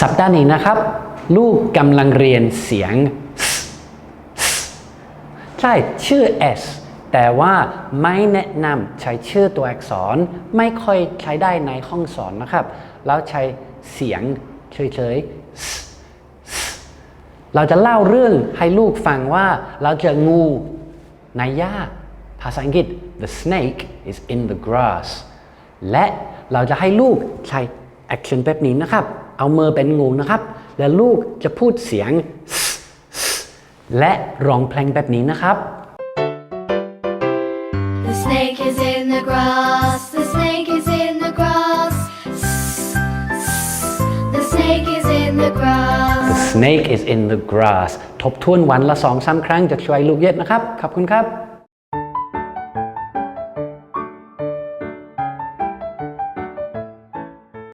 สัปดาห์นี้นะครับ ลูกกำลังเรียนเสียง ใช่ชื่อ S แต่ว่าไม่แนะนำใช้ชื่อตัวอักษรไม่ค่อยใช้ได้ในห้องสอนนะครับ แล้วใช้เสียงเฉยๆ เราจะเล่าเรื่องให้ลูกฟังว่าเราเจองูในหญ้าภาษาอังกฤษ the snake is in the grass และเราจะให้ลูกใช้ action แบบนี้นะครับ เอามือเป็นงูนะครับ และลูกจะพูดเสียง และร้องเพลงแบบนี้นะครับ The snake is in the grass. The snake is in the grass. The snake is in the grass. The snake is in the grass ทบทวนวันละสองสามครั้งจะช่วยลูกเยอะนะครับ ขอบคุณครับ